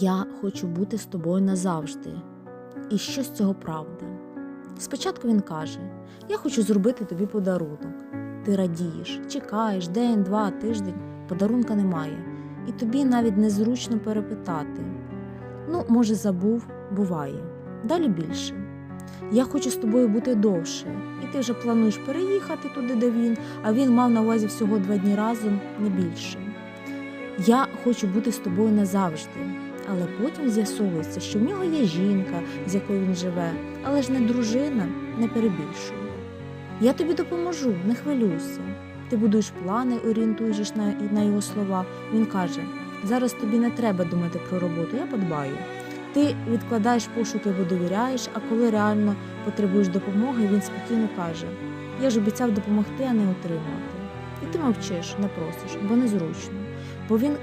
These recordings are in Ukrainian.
Я хочу бути з тобою назавжди. І що з цього правда? Спочатку він каже: Я хочу зробити тобі подарунок. Ти радієш, чекаєш день, два, тиждень, подарунка немає, і тобі навіть незручно перепитати. Ну, може, забув, буває. Далі більше. Я хочу з тобою бути довше, і ти вже плануєш переїхати туди, де він, а він мав на увазі всього два дні разом, не більше. Я хочу бути з тобою назавжди, але потім з'ясовується, що в нього є жінка, з якою він живе, але ж не дружина, не перебільшую. Я тобі допоможу, не хвилюйся. Ти будуєш плани, орієнтуєшся на, на його слова. Він каже: зараз тобі не треба думати про роботу, я подбаю. Ти відкладаєш пошуки, бо довіряєш, а коли реально потребуєш допомоги, він спокійно каже: Я ж обіцяв допомогти, а не отримати. І ти мовчиш, не просиш, бо незручно. Бо він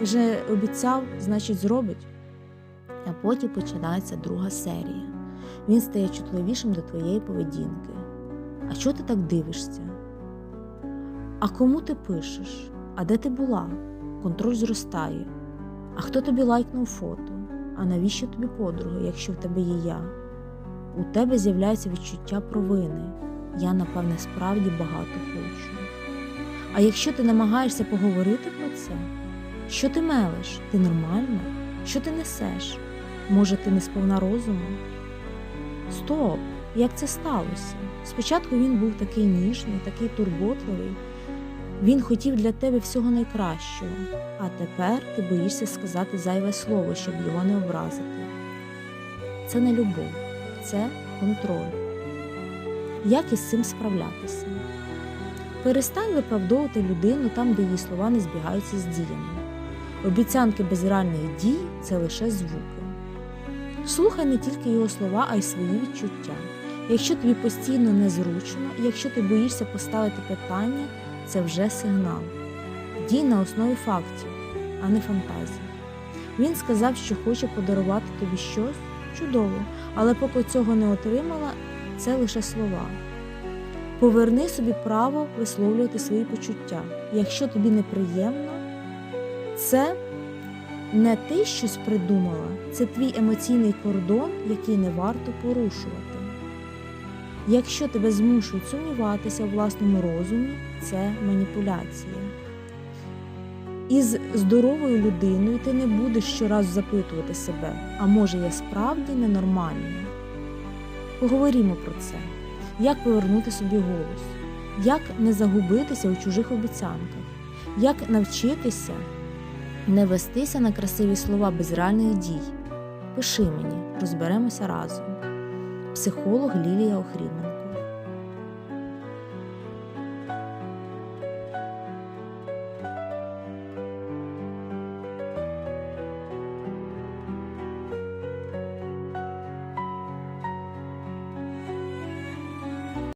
вже обіцяв, значить, зробить. А потім починається друга серія. Він стає чутливішим до твоєї поведінки. А чого ти так дивишся? А кому ти пишеш? А де ти була? Контроль зростає. А хто тобі лайкнув фото? А навіщо тобі подруга, якщо в тебе є я? У тебе з'являється відчуття провини. Я, напевне, справді багато хочу. А якщо ти намагаєшся поговорити про це, що ти мелиш? Ти нормальна? Що ти несеш? Може, ти не сповна розуму? Стоп! Як це сталося? Спочатку він був такий ніжний, такий турботливий. Він хотів для тебе всього найкращого, а тепер ти боїшся сказати зайве слово, щоб його не образити. Це не любов, це контроль. Як із цим справлятися? Перестань виправдовувати людину там, де її слова не збігаються з діями. Обіцянки без реальних дій це лише звуки. Слухай не тільки його слова, а й свої відчуття. Якщо тобі постійно незручно, якщо ти боїшся поставити питання, це вже сигнал. Дій на основі фактів, а не фантазій. Він сказав, що хоче подарувати тобі щось чудово, але поки цього не отримала, це лише слова. Поверни собі право висловлювати свої почуття. Якщо тобі неприємно, це не ти щось придумала, це твій емоційний кордон, який не варто порушувати. Якщо тебе змушують сумніватися у власному розумі, це маніпуляція. Із здоровою людиною ти не будеш щоразу запитувати себе, а може я справді ненормальна? Поговоримо про це. Як повернути собі голос, як не загубитися у чужих обіцянках, як навчитися не вестися на красиві слова без реальних дій. Пиши мені, розберемося разом. Психолог Лілія Охрімена